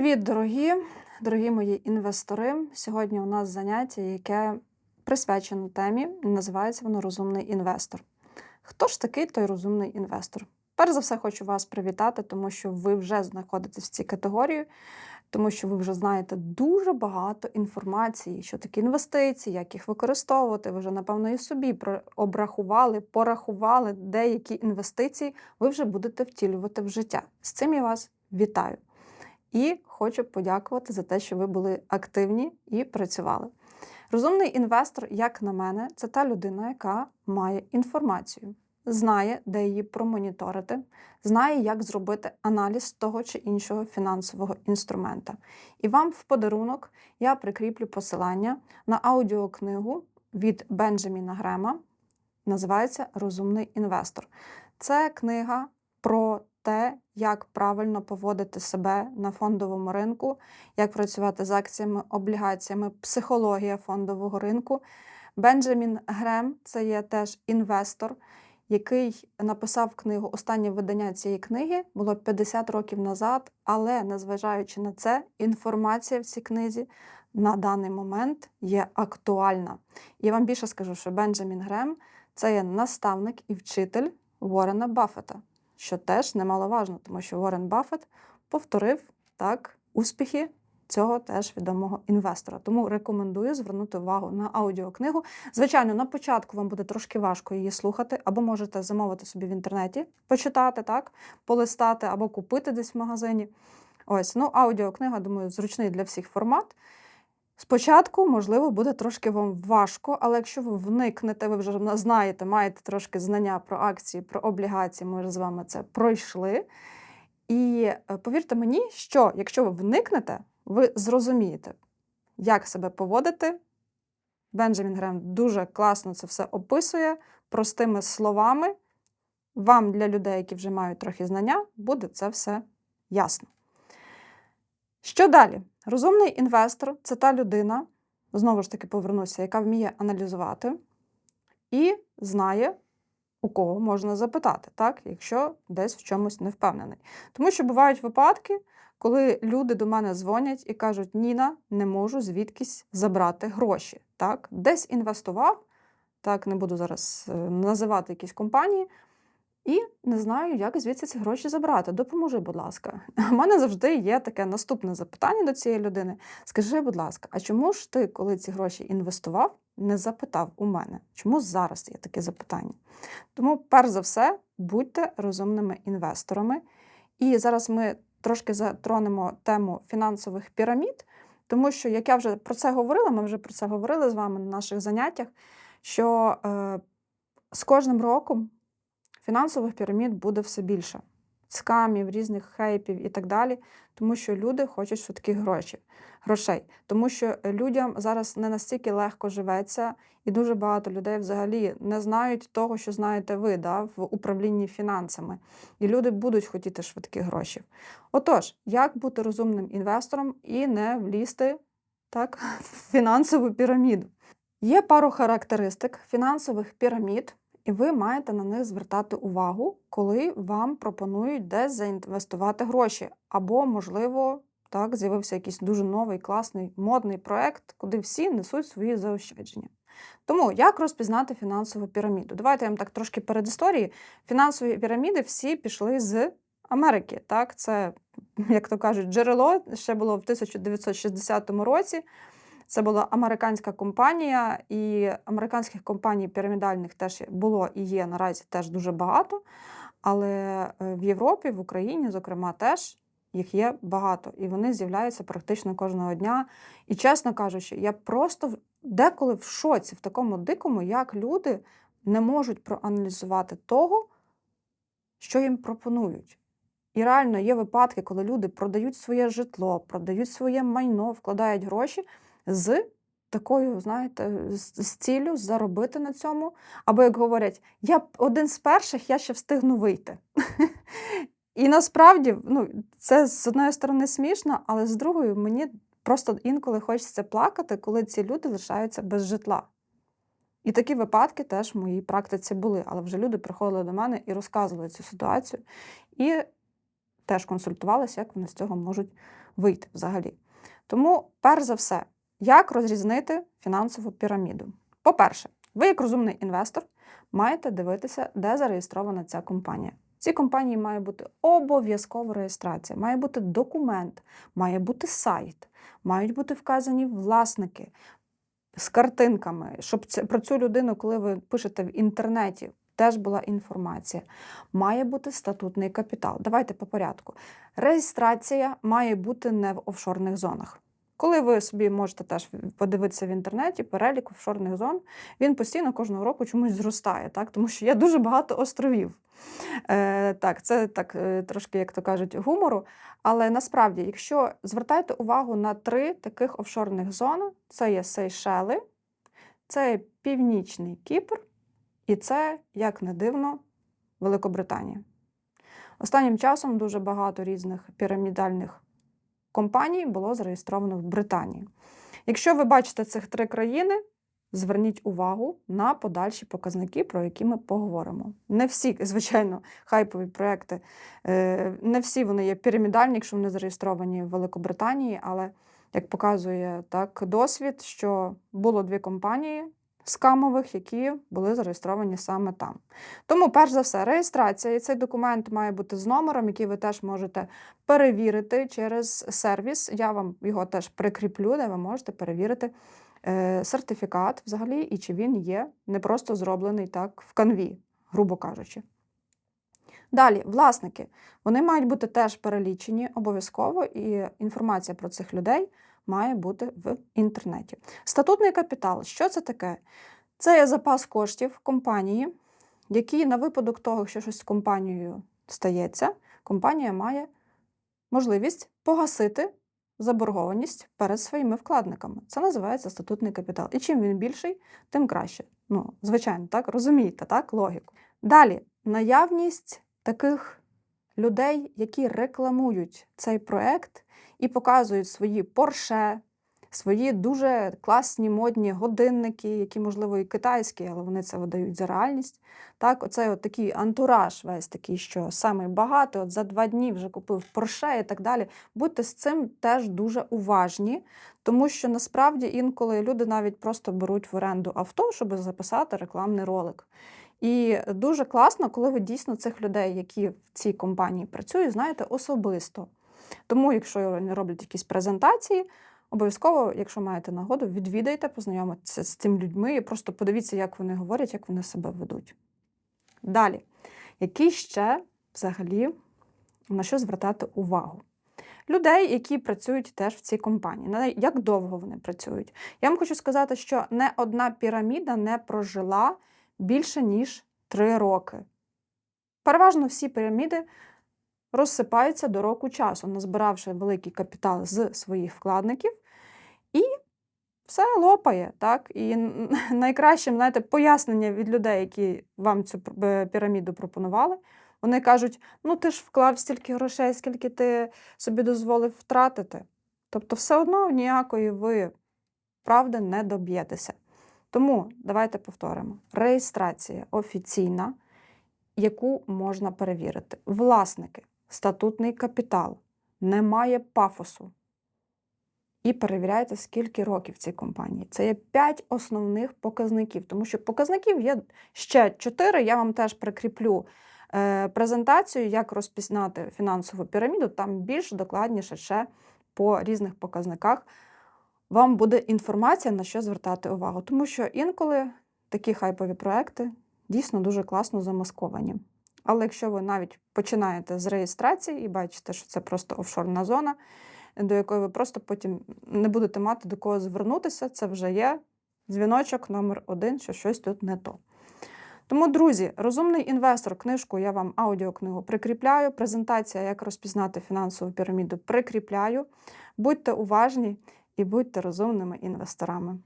Привіт, дорогі, дорогі мої інвестори. Сьогодні у нас заняття, яке присвячено темі, називається воно Розумний інвестор. Хто ж такий той розумний інвестор? Перш за все, хочу вас привітати, тому що ви вже знаходитесь в цій категорії, тому що ви вже знаєте дуже багато інформації, що таке інвестиції, як їх використовувати. Ви вже, напевно, і собі обрахували, порахували деякі інвестиції, ви вже будете втілювати в життя. З цим я вас вітаю. І хочу подякувати за те, що ви були активні і працювали. Розумний інвестор, як на мене, це та людина, яка має інформацію, знає, де її промоніторити, знає, як зробити аналіз того чи іншого фінансового інструмента. І вам в подарунок я прикріплю посилання на аудіокнигу від Бенджаміна Грема. Називається Розумний інвестор. Це книга про те, як правильно поводити себе на фондовому ринку, як працювати з акціями, облігаціями, психологія фондового ринку. Бенджамін Грем це є теж інвестор, який написав книгу. Останнє видання цієї книги було 50 років назад, але незважаючи на це, інформація в цій книзі на даний момент є актуальна. Я вам більше скажу, що Бенджамін Грем це є наставник і вчитель Уоррена Баффета що теж немаловажно, тому що Уоррен Баффет повторив так успіхи цього теж відомого інвестора. Тому рекомендую звернути увагу на аудіокнигу. Звичайно, на початку вам буде трошки важко її слухати, або можете замовити собі в інтернеті, почитати, так, полистати, або купити десь в магазині. Ось, ну, аудіокнига, думаю, зручний для всіх формат. Спочатку, можливо, буде трошки вам важко, але якщо ви вникнете, ви вже знаєте, маєте трошки знання про акції, про облігації, ми вже з вами це пройшли. І е, повірте мені, що якщо ви вникнете, ви зрозумієте, як себе поводити. Бенджамін Грем дуже класно це все описує простими словами. Вам, для людей, які вже мають трохи знання, буде це все ясно. Що далі? Розумний інвестор це та людина, знову ж таки повернуся, яка вміє аналізувати і знає, у кого можна запитати, так, якщо десь в чомусь не впевнений. Тому що бувають випадки, коли люди до мене дзвонять і кажуть: Ніна, не можу звідкись забрати гроші. Так, Десь інвестував, так, не буду зараз е, називати якісь компанії. І не знаю, як звідси ці гроші забрати. Допоможи, будь ласка. У мене завжди є таке наступне запитання до цієї людини. Скажи, будь ласка, а чому ж ти, коли ці гроші інвестував, не запитав у мене? Чому зараз є таке запитання? Тому, перш за все, будьте розумними інвесторами. І зараз ми трошки затронемо тему фінансових пірамід, тому що, як я вже про це говорила, ми вже про це говорили з вами на наших заняттях, що е, з кожним роком фінансових пірамід буде все більше. Скамів, різних хейпів і так далі, тому що люди хочуть швидких грошей, грошей. Тому що людям зараз не настільки легко живеться, і дуже багато людей взагалі не знають того, що знаєте ви да, в управлінні фінансами. І люди будуть хотіти швидких грошей. Отож, як бути розумним інвестором і не влізти так, в фінансову піраміду? Є пару характеристик фінансових пірамід. І ви маєте на них звертати увагу, коли вам пропонують десь заінвестувати гроші. Або, можливо, так, з'явився якийсь дуже новий, класний, модний проект, куди всі несуть свої заощадження. Тому як розпізнати фінансову піраміду? Давайте я вам так трошки перед історії. Фінансові піраміди всі пішли з Америки. Так, Це, як то кажуть, джерело ще було в 1960 році. Це була американська компанія, і американських компаній пірамідальних теж було і є наразі теж дуже багато. Але е, в Європі, в Україні, зокрема, теж їх є багато. І вони з'являються практично кожного дня. І, чесно кажучи, я просто деколи в шоці, в такому дикому, як люди не можуть проаналізувати того, що їм пропонують. І реально є випадки, коли люди продають своє житло, продають своє майно, вкладають гроші з такою, знаєте, з, ціллю заробити на цьому. Або, як говорять, я один з перших, я ще встигну вийти. І насправді ну, це з одної сторони смішно, але з другої мені просто інколи хочеться плакати, коли ці люди лишаються без житла. І такі випадки теж в моїй практиці були, але вже люди приходили до мене і розказували цю ситуацію, і теж консультувалися, як вони з цього можуть вийти взагалі. Тому, перш за все, як розрізнити фінансову піраміду? По-перше, ви, як розумний інвестор, маєте дивитися, де зареєстрована ця компанія. Цій компанії має бути обов'язкова реєстрація, має бути документ, має бути сайт, мають бути вказані власники з картинками, щоб про цю людину, коли ви пишете в інтернеті, теж була інформація. Має бути статутний капітал. Давайте по порядку. Реєстрація має бути не в офшорних зонах. Коли ви собі можете теж подивитися в інтернеті, перелік офшорних зон, він постійно кожного року чомусь зростає, так? тому що є дуже багато островів. Е, Так, це так е, трошки, як то кажуть, гумору. Але насправді, якщо звертайте увагу на три таких офшорних зони: це є Сейшели, це є Північний Кіпр, і це, як не дивно, Великобританія. Останнім часом дуже багато різних пірамідальних компаній було зареєстровано в Британії. Якщо ви бачите цих три країни, зверніть увагу на подальші показники, про які ми поговоримо. Не всі, звичайно, хайпові проекти, е, не всі вони є пірамідальні, якщо вони зареєстровані в Великобританії, але як показує так досвід, що було дві компанії скамових, які були зареєстровані саме там. Тому, перш за все, реєстрація і цей документ має бути з номером, який ви теж можете перевірити через сервіс. Я вам його теж прикріплю, де ви можете перевірити е, сертифікат взагалі, і чи він є не просто зроблений так в канві, грубо кажучи. Далі, власники, вони мають бути теж перелічені обов'язково, і інформація про цих людей має бути в інтернеті. Статутний капітал, що це таке? Це є запас коштів компанії, який на випадок того, якщо щось з компанією стається, компанія має можливість погасити заборгованість перед своїми вкладниками. Це називається статутний капітал. І чим він більший, тим краще. Ну, звичайно, так, розумієте, так, логіку. Далі, наявність таких людей, які рекламують цей проект і показують свої порше, свої дуже класні модні годинники, які, можливо, і китайські, але вони це видають за реальність. Так, оцей от такий антураж, весь такий, що саме багато, от за два дні вже купив порше і так далі. Будьте з цим теж дуже уважні, тому що насправді інколи люди навіть просто беруть в оренду авто, щоб записати рекламний ролик. І дуже класно, коли ви дійсно цих людей, які в цій компанії працюють, знаєте особисто. Тому, якщо вони роблять якісь презентації, обов'язково, якщо маєте нагоду, відвідайте, познайомитися з цими людьми і просто подивіться, як вони говорять, як вони себе ведуть. Далі, які ще взагалі на що звертати увагу? Людей, які працюють теж в цій компанії. Як довго вони працюють? Я вам хочу сказати, що не одна піраміда не прожила більше, ніж три роки. Переважно всі піраміди розсипаються до року часу, назбиравши великий капітал з своїх вкладників, і все лопає. так? І найкращим знаєте, пояснення від людей, які вам цю піраміду пропонували, вони кажуть: ну ти ж вклав стільки грошей, скільки ти собі дозволив втратити. Тобто, все одно ніякої ви правди не доб'єтеся. Тому давайте повторимо: реєстрація офіційна, яку можна перевірити. Власники, статутний капітал, немає пафосу. І перевіряйте, скільки років цій компанії. Це є 5 основних показників, тому що показників є ще 4. Я вам теж прикріплю е, презентацію, як розпізнати фінансову піраміду, там більш докладніше ще по різних показниках вам буде інформація, на що звертати увагу. Тому що інколи такі хайпові проекти дійсно дуже класно замасковані. Але якщо ви навіть починаєте з реєстрації і бачите, що це просто офшорна зона, до якої ви просто потім не будете мати до кого звернутися, це вже є дзвіночок номер один, що щось тут не то. Тому, друзі, розумний інвестор, книжку я вам аудіокнигу прикріпляю. Презентація, як розпізнати фінансову піраміду, прикріпляю. Будьте уважні і будьте розумними інвесторами.